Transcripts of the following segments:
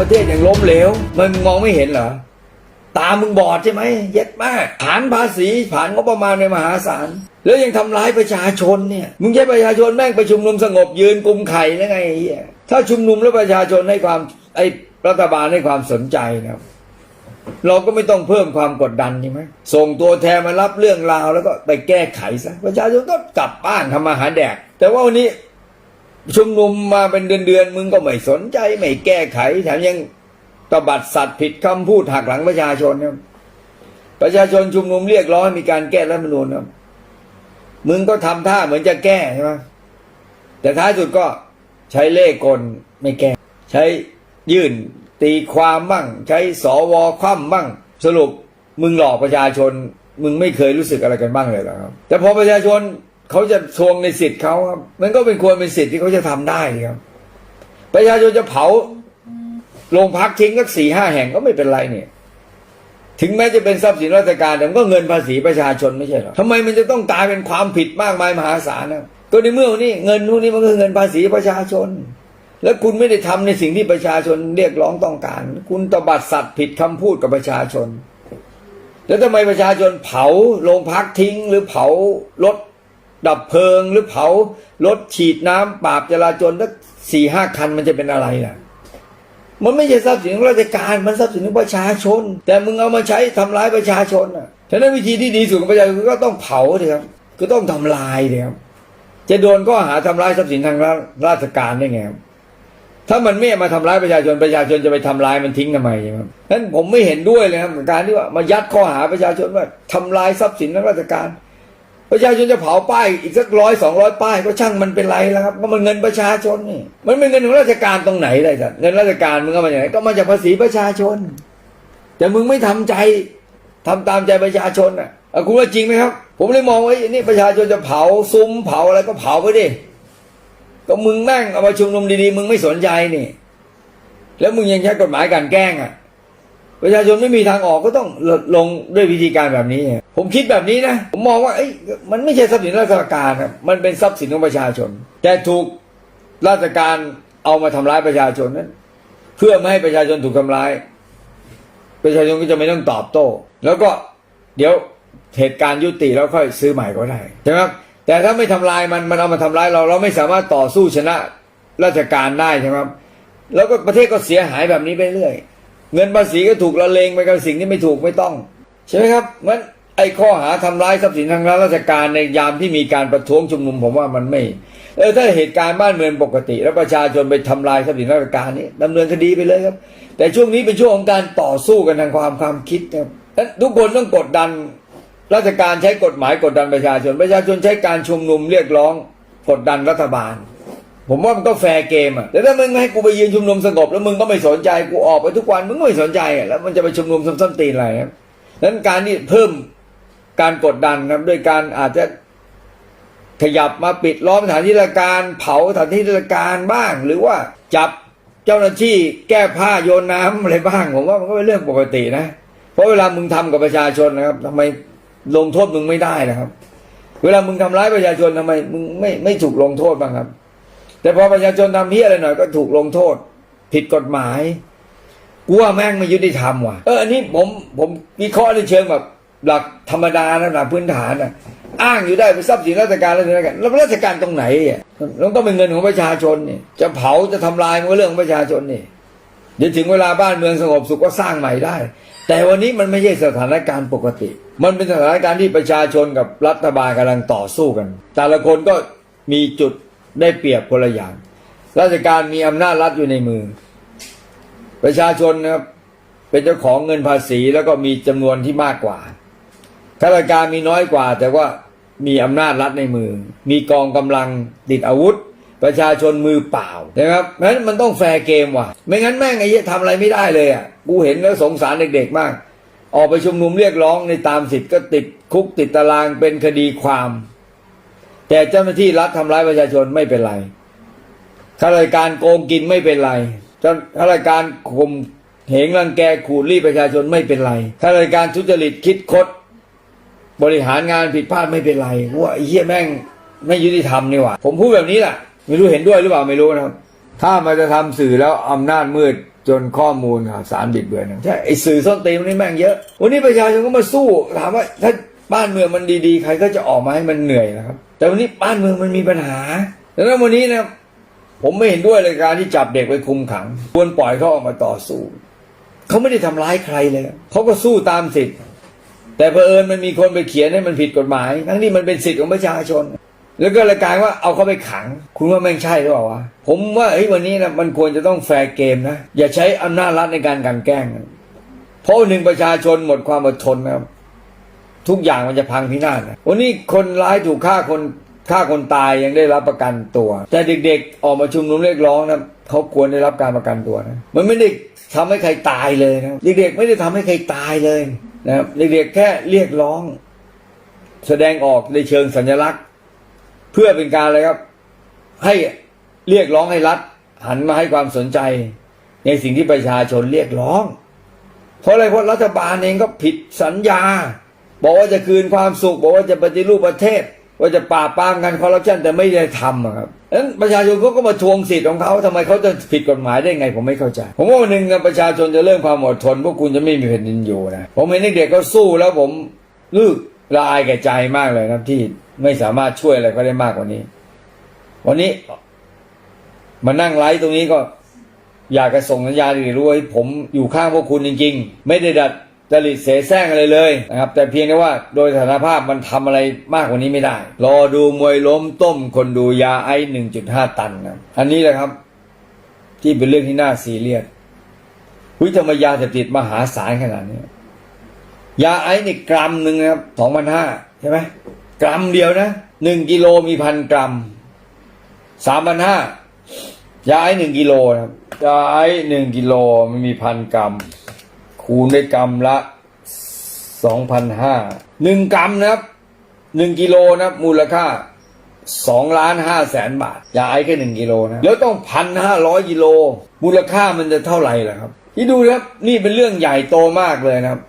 ประเทศอย่างล้มเหลวมึงมองไม่เห็นเหรอ ตามึงบอดใช่ไหมเย็ดมากฐานภาษีผ่านงบประมาณในมหาศาล แล้วยังทำร้ายประชาชนเนี่ย มึงใช้ประชาชนแม่งไปชุมนุมสงบยืนกุมไข่แล้วไงเหี้ยถ้าชุมนุมแล้วประชาชนให้ความไอ้รัฐบาลให้ความสนใจนะครับเราก็ไม่ต้องเพิ่มความกดดันใช่ไหมส่งตัวแทนมารับเรื่องราวแล้วก็ไปแก้ไขซะประชาชนก็กลับบ้านทำมาหาแดก แต่ว่าวันนี้ ชุมนุมมาเป็นเดือนๆมึงก็ไม่สนใจไม่แก้ไข แถมยังตบัดสัตว์ผิดคำพูดหักหลังประชาชนครับประชาชนชุมนุมเรียกร้องมีการแก้รัฐมนูญครับมึงก็ทำท่าเหมือนจะแก้ใช่ไหมแต่ท้ายสุดก็ใช้เล่กลไม่แก้ ใช้ยื่นตีความบ้างใช้สวคว่ำบ้างสรุปมึงหลอกประชาชน มึงไม่เคยรู้สึกอะไรกันบ้างเลยหรอครับ แต่พอประชาชน เขาจะทวงในสิทธิ์เขาครับ มันก็เป็นควรเป็นสิทธิ์ที่เขาจะทำได้ครับ ประชาชนจะเผาโรงพักทิ้งก็สี่ห้าแห่งก็ไม่เป็นไรเนี่ย ถึงแม้จะเป็นทรัพย์สินราชการแต่มันก็เงินภาษีประชาชนไม่ใช่หรอทำไมมันจะต้องกลายเป็นความผิดมากมายมหาศาลนะก็ในเมื่อวันนี้เงินพวกนี้มันก็คือเงินภาษีประชาชน แล้วคุณไม่ได้ทำในสิ่งที่ประชาชนเรียกร้องต้องการ คุณตบัดสัตว์ผิดคำพูดกับประชาชน แล้วทำไมประชาชนเผาโรงพักทิ้ง หรือเผารถ ดับเพลิงหรือเผารถฉีดน้ำปราบจราจรสักสี่ห้าคันมันจะเป็นอะไรล่ะ มันไม่ใช่ทรัพย์สินของราชการมันทรัพย์สินของประชาชน แต่มึงเอามาใช้ทำร้ายประชาชนอะฉะนั้นวิธีที่ดีสุดของประชาชนก็ต้องเผาเลยครับก็ต้องทำลายเลยครับจะโดนข้อหาทำร้ายทรัพย์สินทางราชการได้ไงครับถ้ามันไม่มาทำร้ายประชาชนประชาชนจะไปทำลายมันทิ้งทำไมครับนั้นผมไม่เห็นด้วยเลยครับการที่ว่ามายัดข้อหาประชาชนว่าทำลายทรัพย์สินทางราชการ ประชาชนจะเผาป้ายอีกสักร้อยสองร้อยป้ายก็ช่างมันเป็นไรแล้วครับก็มันเงินประชาชนนี่มันเป็นเงินของราชการตรงไหนเลยสัตว์เงินราชการมึงก็มาจากไหนก็มาจากภาษีประชาชน แต่มึงไม่ทำใจทำตามใจประชาชนอะคุณว่าจริงไหมครับ ผมเลยมองว่าอ้นี่ประชาชนจะเผาซุ้มเผาอะไรก็เผาไปดิก็มึงแม่งเอามาชุมนุมดีๆ มึงไม่สนใจนี่ แล้วมึงยังใช้กฎหมายกลันแกล้งอะ ประชาชนไม่มีทางออกก็ต้องลงด้วยวิธีการแบบนี้ ผมคิดแบบนี้นะ ผมมองว่าเอ้ยมันไม่ใช่ทรัพย์สินราชการครับมันเป็นทรัพย์สินของประชาชน แต่ถูกราชการเอามาทำร้ายประชาชนนั้น เพื่อไม่ให้ประชาชนถูกทำร้าย ประชาชนก็จะไม่ต้องตอบโต้ แล้วก็เดี๋ยวเหตุการณ์ยุติแล้วค่อยซื้อใหม่ก็ได้ใช่ไหมครับแต่ถ้าไม่ทำลายมันมันเอามาทำร้ายเราเราไม่สามารถต่อสู้ชนะราชการได้ใช่ไหมครับแล้วก็ประเทศก็เสียหายแบบนี้ไปเรื่อย เงินภาษีก็ถูกละเลงไปกับสิ่งที่ไม่ถูกไม่ต้อง ใช่ไหมครับงั้น ไอ้ข้อหาทำร้ายทรัพย์สินทางราชการในยามที่มีการประท้วงชุมนุมผมว่ามันไม่เออถ้าเหตุการณ์บ้านเมืองปกติ แล้วประชาชนไปทำลายทรัพย์สินราชการนี้ดำเนินคดีไปเลยครับ แต่ช่วงนี้เป็นช่วงของการต่อสู้กันทางความความคิดครับทุกคนต้องกดดันราชการใช้กฎหมายกดดันประชาชน ประชาชนใช้การชุมนุมเรียกร้องกดดันรัฐบาล ผมว่ามันก็แฟร์เกมอะแต่ถ้ามึงให้กูไปยืนชุมนุมสงบแล้วมึงก็ไม่สนใจกูออกไปทุกวันมึงไม่สนใจอะแล้วมันจะไปชุมนุมซ้ำๆตีนอะไรครับนั้นการที่เพิ่ม การกดดันครับด้วยการอาจจะขยับมาปิดล้อมสถานที่ราชการเผาสถานที่ราชการบ้าง หรือว่าจับเจ้าหน้าที่แก้ผ้าโยนน้ำอะไรบ้างผมว่ามันก็เป็นเรื่องปกตินะ เพราะเวลามึงทำกับประชาชนนะครับทำไมลงโทษมึงไม่ได้นะครับ เวลามึงทำร้ายประชาชนทำไมมึงไม่ไม่ถูกลงโทษบ้างครับ แต่พอประชาชนทำเพี้ยอะไรหน่อยก็ถูกลงโทษ ผิดกฎหมายกูว่าแม่งไม่ยุติธรรมว่ะเอออันนี้ผมผมวิเคราะห์ในเชิงแบบ หลักธรรมดานะหลักพื้นฐานนะอ้างอยู่ได้เป็นทรัพย์สินราชการราชการแล้วราชการตรงไหนอะแล้วก็เป็นเงินของประชาชนนี่จะเผาจะทำลายมันก็เรื่องของประชาชนนี่เดี๋ยวถึงเวลาบ้านเมืองสงบสุขก็สร้างใหม่ได้ แต่วันนี้มันไม่ใช่สถานการณ์ปกติ มันเป็นสถานการณ์ที่ประชาชนกับรัฐบาลกำลังต่อสู้กัน แต่ละคนก็มีจุดได้เปรียบคนละอย่าง ราชการมีอำนาจรัฐอยู่ในมือ ประชาชนนะครับเป็นเจ้าของเงินภาษีแล้วก็มีจำนวนที่มากกว่า ข้าราชการมีน้อยกว่า แต่ว่ามีอำนาจรัฐในมือ มีกองกำลังติดอาวุธ ประชาชนมือเปล่านะครับเพราะฉะนั้นมันต้องแฟร์เกมว่ะ ไม่งั้นแม่งไอ้เหี้ยทำอะไรไม่ได้เลยอะกูเห็นแล้วสงสารเด็กๆมาก ออกไปชุมนุมเรียกร้องในตามสิทธิ์ก็ติดคุกติดตารางเป็นคดีความ แต่เจ้าหน้าที่รัฐทำร้ายประชาชนไม่เป็นไรข้าราชการโกงกินไม่เป็นไรเจ้าข้าราชการข่มเหงรังแกขูดรีประชาชนไม่เป็นไรข้าราชการทุจริตคิดคด บริหารงานผิดพลาดไม่เป็นไรว่าไอ้เหี้ยแม่งไม่ยุติธรรมนี่หว่า ผมพูดแบบนี้แหละไม่รู้เห็นด้วยหรือเปล่าไม่รู้นะครับ ถ้ามันจะทำสื่อแล้วอำนาจมืดจนข้อมูลข่าวสารบิดเบือนใช่ไอสื่อส้นตีนนี่แม่งเยอะ วันนี้ประชาชนก็มาสู้ถามว่าถ้าบ้านเมืองมันดีๆ ใครก็จะออกมาให้มันเหนื่อยนะครับ แต่วันนี้บ้านเมืองมันมีปัญหาดังนั้นวันนี้นะผมไม่เห็นด้วยเลยการที่จับเด็กไปคุมขังควรปล่อยเขาออกมาต่อสู้เขาไม่ได้ทำร้ายใครเลยเขาก็สู้ตามสิทธิ์ แต่เผอิญมันมีคนไปเขียนให้มันผิดกฎหมาย ทั้งที่มันเป็นสิทธิของประชาชน แล้วก็เลยกลายว่าเอาเขาไปขัง คุณว่าแม่งใช่หรือเปล่าวะผมว่าเฮ้ยวันนี้นะมันควรจะต้องแฟร์เกมนะอย่าใช้อำนาจรัฐในการกันแกล้ง เพราะหนึ่งประชาชนหมดความอดทนนะครับทุกอย่างมันจะพังพินาศนะวันนี้คนร้ายถูกฆ่าคนฆ่าคนตายยังได้รับประกันตัว แต่เด็กๆ ออกมาชุมนุมเรียกร้องนะเขาควรได้รับการประกันตัวนะมันไม่ได้ทำให้ใครตายเลยนะเด็กๆไม่ได้ทำให้ใครตายเลย นะครับเด็กๆแค่เรียกร้อง แสดงออกในเชิงสัญลักษณ์ เพื่อเป็นการอะไรครับ ให้เรียกร้องให้รัฐ หันมาให้ความสนใจ ในสิ่งที่ประชาชนเรียกร้อง เพราะอะไรเพราะรัฐบาลเองก็ผิดสัญญา บอกว่าจะคืนความสุข บอกว่าจะปฏิรูปประเทศ ว่าจะปราบปรามการคอร์รัปชันแต่ไม่ได้ทำครับ นั้นประชาชนเขาก็มาทวงสิทธิ์ของเขาทำไมเขาจะผิดกฎหมายได้ไงผมไม่เข้าใจ ผมว่าวันหนึ่งประชาชนจะเริ่มความอดทนพวกคุณจะไม่มีแผ่นดินอยู่นะผมเห็นเด็กๆเขาสู้แล้วผมรู้สึกละอายแก่ใจมากเลยครับที่ไม่สามารถช่วยอะไรเขาได้มากกว่านี้ วันนี้มานั่งไลฟ์ตรงนี้ก็ อยากจะส่งสัญญาณดีรู้ว่าผมอยู่ข้างพวกคุณจริง ๆ ไม่ได้ดัด จริตเสแสร้งอะไรเลยนะครับ แต่เพียงแต่ว่าโดยสถานภาพมันทำอะไรมากกว่านี้ไม่ได้ รอดูมวยล้มต้มคนดูยาไอหนึ่งจุดห้าตันนะอันนี้แหละครับ ที่เป็นเรื่องที่น่าซีเรียสวิธรรมยาเสพติดมหาศาลขนาดนี้ยาไอซ์นี่กรัมหนึ่งนะครับสองพันห้าใช่ไหมกรัมเดียวนะหนึ่งกิโลมีพันกรัมสามพันห้ายาไอหนึ่งกิโลนะครับยาไอหนึ่งกิโลมันมีพันกรัม คูณด้วยกรัมละสองพันห้าหนึ่งกรัมนะครับหนึ่งกิโลนะครับมูลค่าสองล้านห้าแสนบาทยาไอแค่หนึ่งกิโลนะแล้วต้องพันห้าร้อยกิโลมูลค่ามันจะเท่าไหร่ล่ะครับที่ดูนะครับนี่เป็นเรื่องใหญ่โตมากเลยนะครับ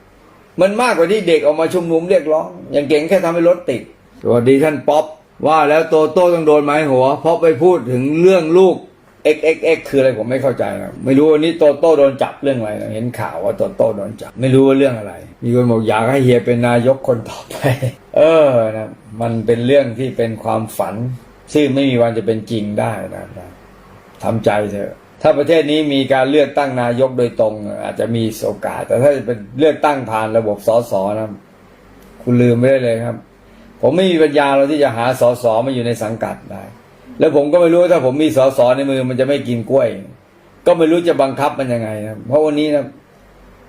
มันมากกว่าที่เด็กออกมาชุมนุมเรียกร้อง อย่างเก่งแค่ทำให้รถติดสวัสดีท่านป๊อปว่าแล้วโตโต้ต้องโดนไม้หัว เพราะไปพูดถึงเรื่องลูก XXX คืออะไรผมไม่เข้าใจนะไม่รู้วันนี้โตโต้โดนจับเรื่องอะไรนะเห็นข่าวว่าโตโต้โดนจับ ไม่รู้ว่าเรื่องอะไร มีคนบอกอยากให้เฮียเป็นนายกคนต่อไป เออนะมันเป็นเรื่องที่เป็นความฝัน ซึ่งไม่มีวันจะเป็นจริงได้นะนะทำใจเถอะถ้าประเทศนี้มีการเลือกตั้งนายกโดยตรง อาจจะมีโอกาส แต่ถ้าจะเป็นเลือกตั้งผ่านระบบสสนะ คุณลืมไม่ได้เลยครับ ผมไม่มีปัญญาเราที่จะหาสสมาอยู่ในสังกัดได้ แล้วผมก็ไม่รู้ถ้าผมมีสอสอในมือมันจะไม่กินกล้วย ก็ไม่รู้จะบังคับมันยังไงนะเพราะวันนี้นะ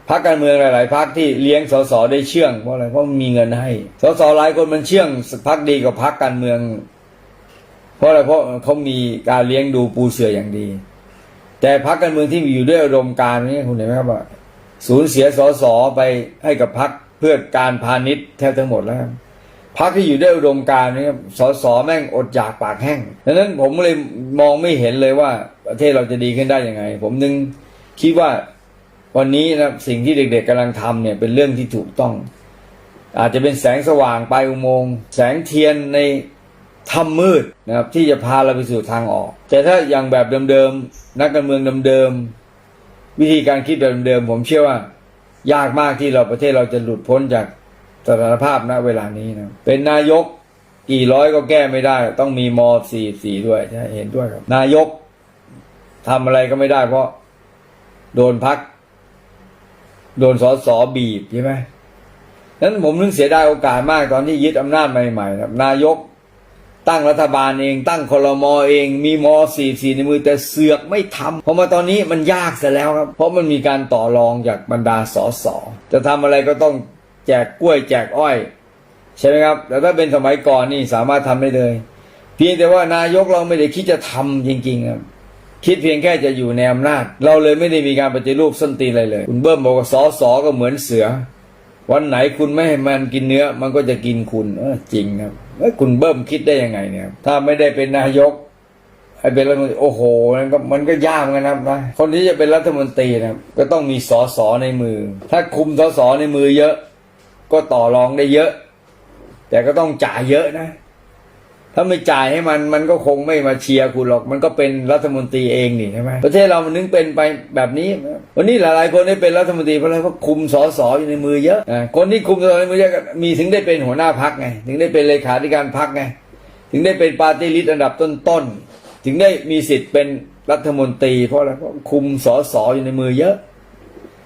พรรคการเมืองหลาย ๆพรรคที่เลี้ยงสสได้เชื่องเพราะอะไรเพราะมันมีเงินให้สสหลายคนมันเชื่องพรรคดีกว่าพรรคการเมือง เพราะอะไรเพราะเขามีการเลี้ยงดูปูเสืออย่างดี แต่พรรคการเมืองที่มีอยู่ด้วยอุดมการนี่คุณเห็นไหมครับว่าสูญเสียสสไปให้กับพรรคเพื่อการพาณิชย์แทบทั้งหมดแล้ว พรรคที่อยู่ด้วยอุดมการณ์นี่ครับสสแม่งอดอยากปากแห้งดังนั้นผมเลยมองไม่เห็นเลยว่าประเทศเราจะดีขึ้นได้ยังไง ผมนึงคิดว่าวันนี้นะสิ่งที่เด็ก ๆกำลังทำเนี่ยเป็นเรื่องที่ถูกต้อง อาจจะเป็นแสงสว่างปลายอุโมงค์แสงเทียนในทำมืดนะครับที่จะพาเราไปสู่ทางออก แต่ถ้าอย่างแบบเดิมๆนักการเมืองเดิมๆวิธีการคิดแบบเดิมๆผมเชื่อว่า ยากมากที่เราประเทศเราจะหลุดพ้นจาก สถานภาพณเวลานี้นะเป็นนายกกี่ร้อยก็แก้ไม่ได้ ต้องมีมสี่สี่ด้วยใช่เห็นด้วยครับ นายกทำอะไรก็ไม่ได้ เพราะ โดนพัก โดนสอสอบีบใช่ไหมนั้นผมนึกเสียดายโอกาสมากตอนที่ยึดอำนาจใหม่ๆครับ นายกตั้งรัฐบาลเองตั้งคลมอเองมีมสี่สี่ในมือแต่เสือกไม่ทำเพราะมาตอนนี้มันยากเสียแล้วครับ เพราะมันมีการต่อรองจากบรรดาสสจะทำอะไรก็ต้อง แจกกล้วยแจกอ้อย ใช่ไหมครับ แต่ถ้าเป็นสมัยก่อนนี่สามารถทำได้เลย เพียงแต่ว่านายกเราไม่ได้คิดจะทำจริงๆครับคิดเพียงแค่จะอยู่ในอำนาจ เราเลยไม่ได้มีการปฏิรูปส้นตีนอะไรเลย คุณเบิ้มบอกว่าสอสอก็เหมือนเสือ วันไหนคุณไม่ให้มันกินเนื้อ มันก็จะกินคุณเออจริงครับเอ้คุณเบิ้มคิดได้ยังไงเนี่ย ถ้าไม่ได้เป็นนายกให้เป็นรัฐมนตรีโอ้โหมันก็มันก็ยากเหมือนกันนะครับนะคนที่จะเป็นรัฐมนตรีนะก็ต้องมีสอสอในมือ ถ้าคุมสอสอในมือเยอะ ก็ต่อรองได้เยอะ แต่ก็ต้องจ่ายเยอะนะ ถ้าไม่จ่ายให้มันมันก็คงไม่มาเชียร์คุณหรอก มันก็เป็นรัฐมนตรีเองนี่ใช่ไหมประเทศเรามันนึงเป็นไปแบบนี้ วันนี้หลายๆคนได้เป็นรัฐมนตรีเพราะอะไรเพราะคุมสอสอยู่ในมือเยอะคนที่คุมสอสในมือเยอะมีถึงได้เป็นหัวหน้าพักไง ถึงได้เป็นเลขาธิการพักไง ถึงได้เป็นปาร์ตี้ลิสต์อันดับต้นๆถึงได้มีสิทธิ์เป็นรัฐมนตรีเพราะอะไรเพราะคุมสอสอยู่ในมือเยอะ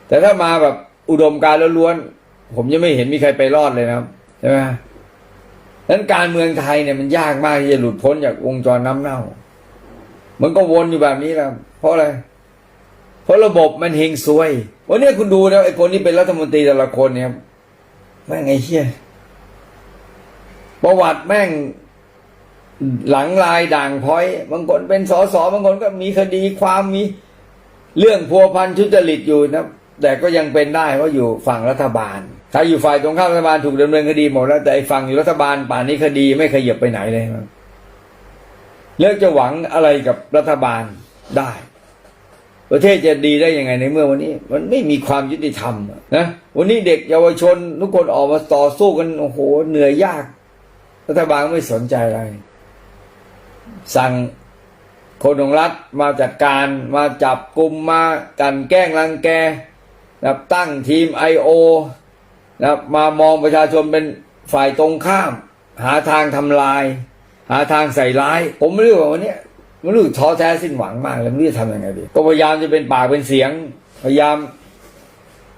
แต่ถ้ามาแบบอุดมการณ์ล้วนๆ ผมยังไม่เห็นมีใครไปรอดเลยนะครับใช่ไหมนั้นการเมืองไทยเนี่ยมันยากมากที่จะหลุดพ้นจากวงจรน้ำเน่า มันก็วนอยู่แบบนี้แหละเพราะอะไร เพราะระบบมันเฮงซวย วันนี้คุณดูนะไอ้คนที่เป็นรัฐมนตรีแต่ละคนเนี่ยแม่งไอ้เหี้ยประวัติแม่งหลังลายด่างพ้อย บางคนเป็นสสบางคนก็มีคดีความมีเรื่องพัวพันทุจริตอยู่นะ แต่ก็ยังเป็นได้เพราะอยู่ฝั่งรัฐบาล ถ้าอยู่ฝ่ายตรงข้ามรัฐบาลถูกดำเนินคดีหมดแล้วแต่ฝั่งอยู่รัฐบาลป่านนี้คดีไม่ขยับไปไหนเลยเลิกจะหวังอะไรกับรัฐบาลได้ ประเทศจะดีได้ยังไงในเมื่อวันนี้ มันไม่มีความยุติธรรมนะวันนี้เด็กเยาวชนทุกคนออกมาต่อสู้กันโอ้โหเหนื่อยยาก รัฐบาลไม่สนใจอะไร สั่งคนของรัฐมาจัดการมาจับกลุ่มมากันแกล้งรังแกตั้งทีม I.O. นะค รับมามองประชาชนเป็นฝ่ายตรงข้าม หาทางทำลาย หาทางใส่ร้าย ผมไม่รู้ว่าวันเนี้ยมันรู้ท้อแท้สิ้นหวังมากเลยไม่รู้จะทำยังไงดีก็พยายามจะเป็นปากเป็นเสียง พยายาม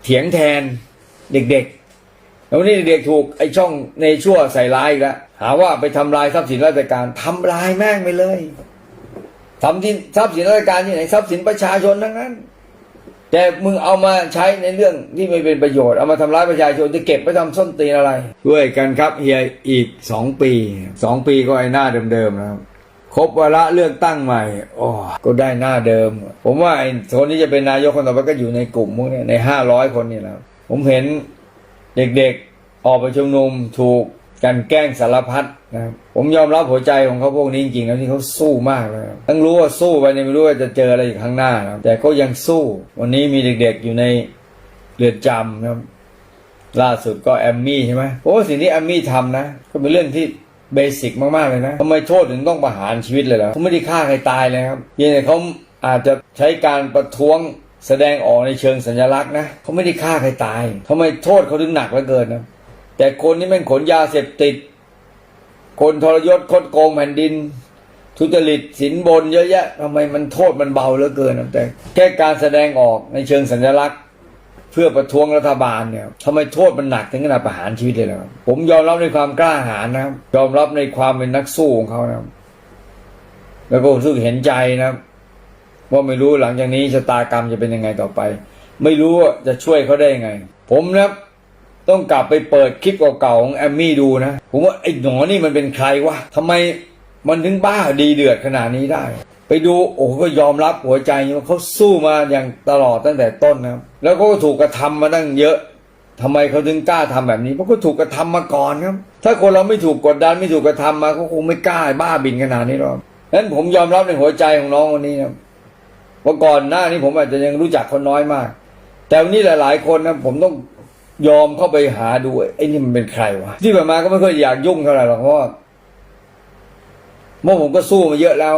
เถียงแทนเด็กๆแล้ววันนี้เด็กถูกไอ้ช่องในชั่วใส่ร้ายอีกแล้วหาว่าไปทำลายทรัพย์สินราชการทำลายแม่งไปเลยทำที่ทรัพย์สินราชการที่ไหนทรัพย์สินประชาชนทั้งนั้น แต่มึงเอามาใช้ในเรื่องที่ไม่เป็นประโยชน์เอามาทำร้ายประชาชนจะเก็บไปทำส้นตีนอะไรด้วยกันครับเฮียอีกสองปีสองปีก็ไอ้หน้าเดิมๆนะครับครบวาระเลือกตั้งใหม่โอ้ก็ได้หน้าเดิม ผมว่าไอ้คนที่จะเป็นนายกคนต่อไปก็อยู่ในกลุ่มพวกนี้ในห้าร้อยคนนี่แหละผมเห็นเด็กๆออกไปชุมนุมถูกกันแกล้งสารพัด นะครับผมยอมรับหัวใจของเขาพวกนี้จริงๆแล้วที่เขาสู้มากเลยทั้งรู้ว่าสู้ไปเนี่ยไม่รู้ว่าจะเจออะไรอีกข้างหน้านะครับแต่ก็ยังสู้ วันนี้มีเด็กๆอยู่ในเรือนจำนะครับล่าสุดก็แอมมี่ใช่ไหมเพราะว่าสิ่งที่แอมมี่ทำนะ ก็เป็นเรื่องที่เบสิกมากๆเลยนะทำไมโทษถึงต้องประหารชีวิตเลยเหรอเขาไม่ได้ฆ่าใครตายเลยครับเพียงแต่เขาอาจจะใช้การประท้วงแสดงออกในเชิงสัญลักษณ์นะเขาไม่ได้ฆ่าใครตายทำไมโทษเขาถึงหนักเหลือเกินนะแต่คนที่แม่งขนยาเสพติด คนทรยศคดโกงแผ่นดิน ทุจริตสินบนเยอะแยะทำไมมันโทษมันเบาเหลือเกินแต่แค่การแสดงออกในเชิงสัญลักษณ์ เพื่อประท้วงรัฐบาลเนี่ยทำไมโทษมันหนักถึงขนาดประหารชีวิตเลยล่ะครับผมยอมรับในความกล้าหาญนะครับยอมรับในความเป็นนักสู้ของเขานะครับแล้วก็รู้สึกเห็นใจนะครับว่าไม่รู้หลังจากนี้ชะตากรรมจะเป็นยังไงต่อไป ไม่รู้จะช่วยเขาได้ยังไง ผมนะครับ ต้องกลับไปเปิดคลิปเก่าๆของแอมมี่ดูนะ ผมว่าไอ้หนอนี่มันเป็นใครวะทำไมมันถึงบ้าดีเดือดขนาดนี้ได้ ไปดูโอ้โหก็ยอมรับหัวใจว่าเขาสู้มาอย่างตลอดตั้งแต่ต้นนะครับแล้วก็ถูกกระทำมาตั้งเยอะทำไมเขาถึงกล้าทำแบบนี้เพราะเขาถูกกระทำมาก่อนครับถ้าคนเราไม่ถูกกดดันไม่ถูกกระทำมาเขาคงไม่กล้าบ้าบินขนาดนี้หรอกนั้นผมยอมรับในหัวใจของน้องคนนี้นะครับว่าก่อนหน้านี้ผมอาจจะยังรู้จักคนน้อยมาก แต่วันนี้หลาย ๆ คนนะผมต้อง ยอมเข้าไปหาดูไอ้นี่มันเป็นใครวะที่ผ่านมาก็ไม่ค่อยอยากยุ่งเท่าไหร่หรอกเพราะเมื่อผมก็สู้มาเยอะแล้ว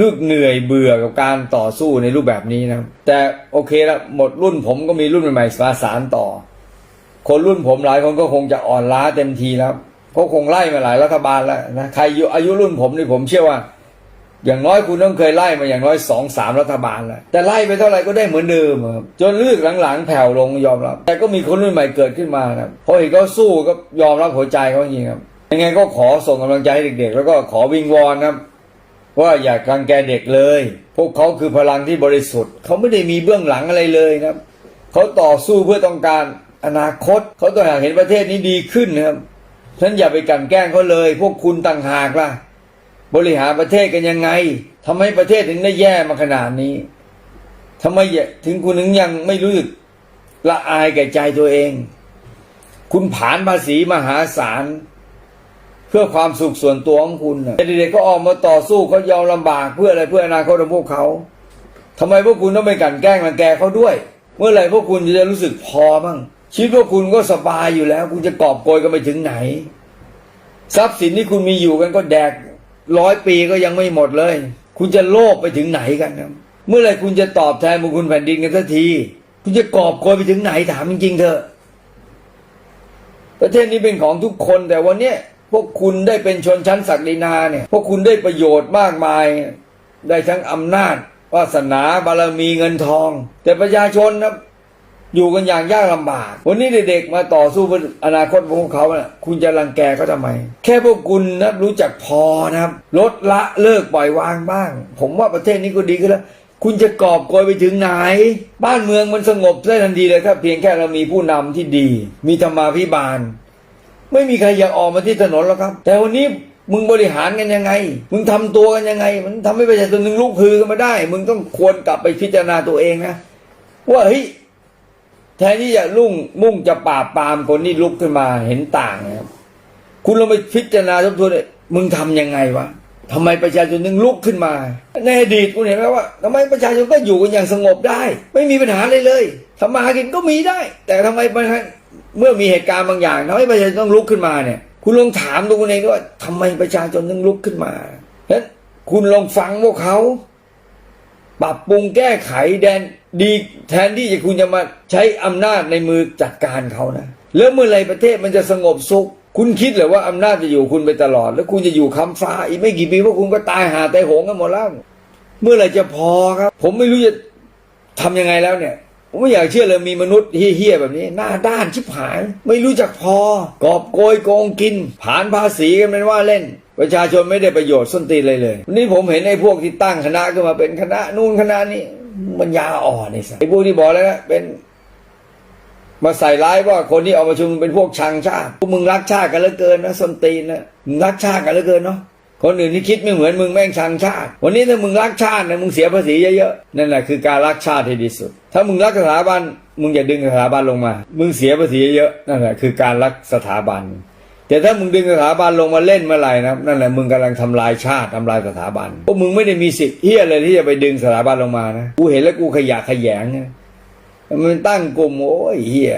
ลูกเหนื่อยเบื่อกับการต่อสู้ในรูปแบบนี้นะ แต่โอเคแล้วหมดรุ่นผมก็มีรุ่นใหม่ๆมาสานต่อ คนรุ่นผมหลายคนก็คงจะอ่อนล้าเต็มทีแล้วเขาคงไล่มาหลายรัฐบาลแล้วนะใครอยู่อายุรุ่นผมนี่ผมเชื่อว่า อย่างน้อยคุณต้องเคยไล่มาอย่างน้อยสองสามรัฐบาลแล้วแต่ไล่ไปเท่าไหร่ก็ได้เหมือนเดิมครับจนเลือกหลังๆแผ่วลงยอมรับ แต่ก็มีคนรุ่นใหม่เกิดขึ้นมานะพอเห็นเขาสู้ก็ยอมรับหัวใจเขาจริงครับยังไงก็ขอส่งกำลังใจให้เด็ก ๆ แล้วก็ขอวิงวอนครับ ว่าอย่ารังแกเด็กเลย พวกเขาคือพลังที่บริสุทธิ์เขาไม่ได้มีเบื้องหลังอะไรเลยครับเขาต่อสู้เพื่อต้องการอนาคตเขาต้องอยากเห็นประเทศนี้ดีขึ้นนะครับฉะนั้นอย่าไปกันแกล้งเขาเลย พวกคุณต่างหากล่ะ บริหารประเทศกันยังไงทำให้ประเทศถึงได้แย่มาขนาดนี้ทำไมถึงคุณถึงยังไม่รู้สึกละอายแก่ใจตัวเอง คุณผ่านภาษีมหาศาลเพื่อความสุขส่วนตัวของคุณแต่เด็กๆก็ออกมาต่อสู้เขายอมลำบากเพื่ออะไรเพื่ออนาคตของพวกเขาทำไมพวกคุณต้องไปกันแกล้งรังแกเขาด้วย เมื่อไหร่พวกคุณจะรู้สึกพอบ้างชีวิตพวกคุณก็สบายอยู่แล้ว คุณจะกอบโกยกันไปถึงไหน ทรัพย์สินที่คุณมีอยู่กันก็แดก ร้อยปีก็ยังไม่หมดเลย คุณจะโลภไปถึงไหนกันครับเมื่อไรคุณจะตอบแทนบุญคุณแผ่นดินกันสักที คุณจะกอบโกยไปถึงไหนถามจริงๆเถอะประเทศนี้เป็นของทุกคนแต่วันเนี้ยพวกคุณได้เป็นชนชั้นศักดินาเนี่ย พวกคุณได้ประโยชน์มากมาย ได้ทั้งอำนาจวาสนาบารมีเงินทอง แต่ประชาชนนะ อยู่กันอย่างยากลำบาก วันนี้เด็กๆมาต่อสู้เพื่ออนาคตของพวกเขานะคุณจะรังแกเขาทำไม แค่พวกคุณนะรู้จักพอนะครับ ลดละเลิกปล่อยวางบ้าง ผมว่าประเทศนี้ก็ดีขึ้นแล้ว คุณจะกอบโกยไปถึงไหน บ้านเมืองมันสงบได้ทันทีเลยถ้าเพียงแค่เรามีผู้นำที่ดี มีธรรมาภิบาล ไม่มีใครอยากออกมาที่ถนนหรอกครับ แต่วันนี้มึงบริหารกันยังไง มึงทำตัวกันยังไง มันทำให้ประชาชนหนึ่งลุกฮือกันมาได้ มึงต้องควรกลับไปพิจารณาตัวเองนะว่าเฮ้ย แทนที่จะลุ่งมุ่งจะปราบปรามคนที่ลุกขึ้นมาเห็นต่างนะครับคุณลองไปพิจารณาทบทวนเลยมึงทำยังไงวะทำไมประชาชนถึงลุกขึ้นมา ในอดีตคุณเห็นไหมว่าทำไมประชาชนก็อยู่กันอย่างสงบได้ ไม่มีปัญหาเลยเลยทำมาหากินก็มีได้ แต่ทำไมเมื่อมีเหตุการณ์บางอย่างทำให้ประชาชนต้องลุกขึ้นมาเนี่ย คุณลองถามตัวคุณเองด้วยว่าทำไมประชาชนถึงลุกขึ้นมาฉะนั้นคุณลองฟังพวกเขา ปรับปรุงแก้ไขแดน ดีแทนที่จะคุณจะมาใช้อำนาจในมือจัดการเขานะแล้วเมื่อไรประเทศมันจะสงบสุข คุณคิดเหรือว่าอำนาจจะอยู่คุณไปตลอด แล้วคุณจะอยู่คำฟ้า อีกไม่กี่ปีพวกคุณก็ตายหาตายโหงกันหมดแล้วเมื่อไรจะพอครับ ผมไม่รู้จะทำยังไงแล้วเนี่ยผมไม่อยากเชื่อเลยมีมนุษย์เฮี้ยๆแบบนี้ หน้าด้านชิบหาย ไม่รู้จักพอกอบโกยโกงกิน ผ่านภาษีกันเป็นว่าเล่น ประชาชนไม่ได้ประโยชน์ส้นตีนเลยเลยวันนี้ผมเห็นไอ้พวกที่ตั้งคณะขึ้นมาเป็นคณะนู่นคณะนี้ มันยาอ่อนไอ้สัสไอ้พวกที่บอกแล้วนะเป็น มาใส่ร้ายว่าคนที่ออกมาชุมนุมเป็นพวกชังชาติพวกมึงรักชาติกันเหลือเกินนะสนตีนนะมึงรักชาติกันเหลือเกินเนาะคนอื่นที่คิดไม่เหมือนมึงแม่งชังชาติ วันนี้ถ้ามึงรักชาตินะมึงเสียภาษีเยอะๆนั่นแหละคือการรักชาติที่ดีสุด ถ้ามึงรักสถาบันมึงอย่าดึงสถาบันลงมา มึงเสียภาษีเยอะๆนั่นแหละคือการรักสถาบัน แต่ถ้ามึงดึงสถาบันลงมาเล่นเมื่อไหร่นะนั่นแหละมึงกำลังทำลายชาติทำลายสถาบันเพราะมึงไม่ได้มีสิทธิ์เฮียเลยที่จะไปดึงสถาบันลงมานะกูเห็นแล้วกูขยะขยงนะมันตั้งกลุ่มโอ้ยเฮีย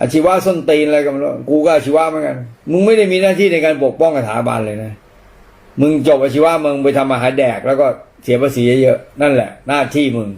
อาชีวะส้นตีนอะไรกันไม่รู้กูก็อาชีวะเหมือนกัน มึงไม่ได้มีหน้าที่ในการปกป้องสถาบันเลยนะ มึงจบอาชีวะมึงไปทำอาหาแดก แล้วก็เสียภาษีเยอะๆนั่นแหละ หน้าที่มึง